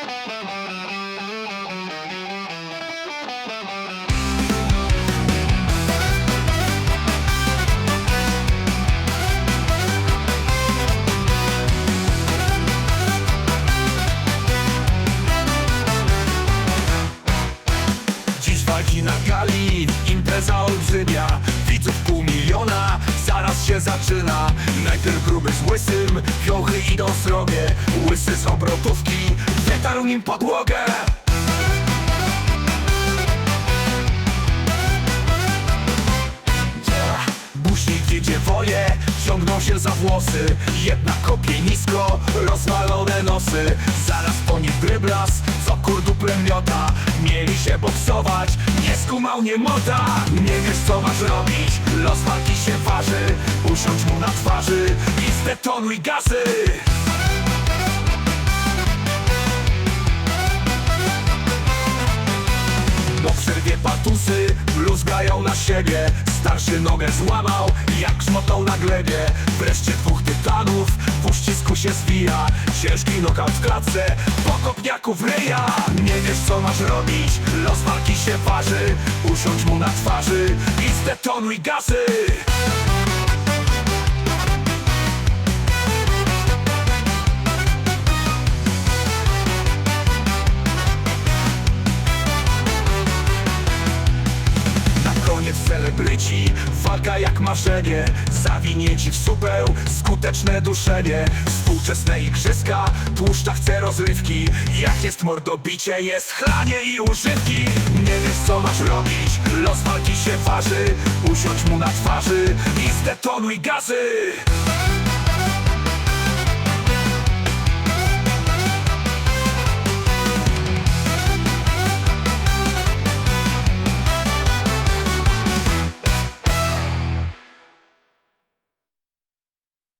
Dziś walki na gali, impreza olbrzymia. Widzów pół miliona, zaraz się zaczyna. Najpierw gruby z łysym, fiochy idą srogie. Łysy z obrotówki, wytarł nim podłogę. Buśnik jedzie woje, ciągną się za włosy. Jedna kopie nisko, rozwalone nosy. Zaraz po nich dryblas, co kurduplem miota. Mieli się boksować, nie skumał, nie mota. Nie wiesz co masz robić, los walki się waży. Usiądź mu na twarzy i zdetonuj gazy patusy bluzgają na siebie. Starszy nogę złamał, jak grzmotą na glebie. Wreszcie dwóch tytanów w uścisku się zwija. Ciężki nokaut w klatce, po kopniaku w ryja. Nie wiesz co masz robić, los walki się waży. Usiądź mu na twarzy i zdetonuj gazy walka jak marzenie. Zawinięci w supeł, skuteczne duszenie. Współczesne igrzyska, tłuszcza chce rozrywki. Jak jest mordobicie, jest chlanie i używki. Nie wiesz co masz robić, los walki się waży. Usiądź mu na twarzy i zdetonuj gazy